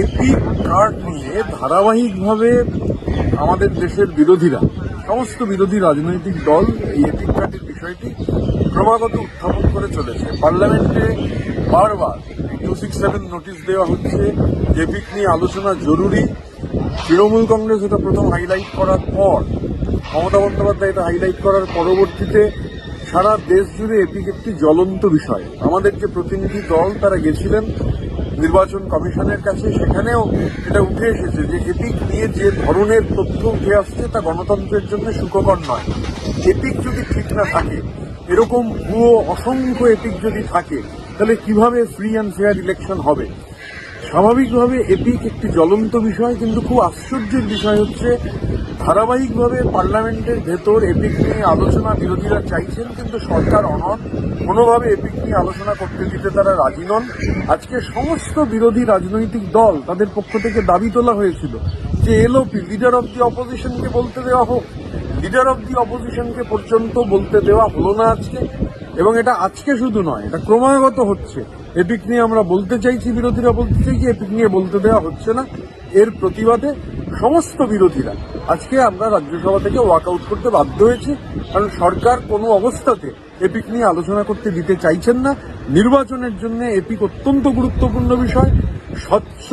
AP card নিয়ে ধারাবাহিকভাবে আমাদের দেশের বিরোধীরা, সমস্ত বিরোধী রাজনৈতিক দল এই এপিক কার্ডের বিষয়টি ক্রমাগত উত্থাপন করে চলেছে। পার্লামেন্টে বারবার টু সিক্স সেভেন নোটিশ দেওয়া হচ্ছে। এপিক নিয়ে আলোচনা জরুরি। তৃণমূল কংগ্রেস এটা প্রথম হাইলাইট করার পর, মমতা বন্দ্যোপাধ্যায় এটা হাইলাইট করার পরবর্তীতে সারা দেশ জুড়ে এপিক একটি জ্বলন্ত বিষয়। আমাদের যে প্রতিনিধি দল, তারা গেছিলেন। নির্বাচন কমিশনের কাছে সেখানেও এটা উঠে এসেছে যে এপিক নিয়ে যে ধরনের তথ্য উঠে আসছে তা গণতন্ত্রের জন্য সুখকর নয়। এপিক যদি ঠিক না থাকে, এরকম ভুয়ো অসংখ্য এপিক যদি থাকে, তাহলে কীভাবে ফ্রি অ্যান্ড ফেয়ার ইলেকশন হবে? স্বাভাবিকভাবে এপিক একটি জ্বলন্ত বিষয়, কিন্তু খুব আশ্চর্যের বিষয় হচ্ছে, ধারাবাহিকভাবে পার্লামেন্টের ভেতর এপিক নিয়ে আলোচনা বিরোধীরা চাইছেন, কিন্তু সরকার অনর কোনোভাবে এপিক নিয়ে আলোচনা করতে দিতে তারা রাজি নন। আজকে সমস্ত বিরোধী রাজনৈতিক দল তাদের পক্ষ থেকে দাবি তোলা হয়েছিল যে, এলওপি লিডার অব দি অপোজিশনকে বলতে দেওয়া হোক। লিডার অব দি অপোজিশনকে পর্যন্ত বলতে দেওয়া হলো না আজকে, এবং এটা আজকে শুধু নয়, এটা ক্রমাগত হচ্ছে। এপিক নিয়ে আমরা বলতে চাইছি, বিরোধীরা বলতে চাইছি, এপিক নিয়ে বলতে দেওয়া হচ্ছে না। এর প্রতিবাদে সমস্ত বিরোধীরা আজকে আমরা রাজ্যসভা থেকে ওয়াকআউট করতে বাধ্য হয়েছি, কারণ সরকার কোনো অবস্থাতে এপিক নিয়ে আলোচনা করতে দিতে চাইছেন না। নির্বাচনের জন্য এপিক অত্যন্ত গুরুত্বপূর্ণ বিষয়। স্বচ্ছ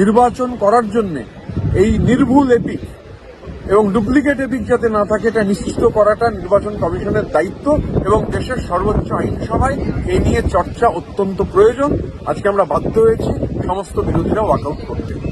নির্বাচন করার জন্য এই নির্ভুল এপিক এবং ডুপ্লিকেট এদিক যাতে না থাকে, এটা নিশ্চিত করাটা নির্বাচন কমিশনের দায়িত্ব এবং দেশের সর্বোচ্চ আইনসভায় এ নিয়ে চর্চা অত্যন্ত প্রয়োজন। আজকে আমরা বাধ্য হয়েছি সমস্ত বিরোধীরা ওয়াকআউট করতে।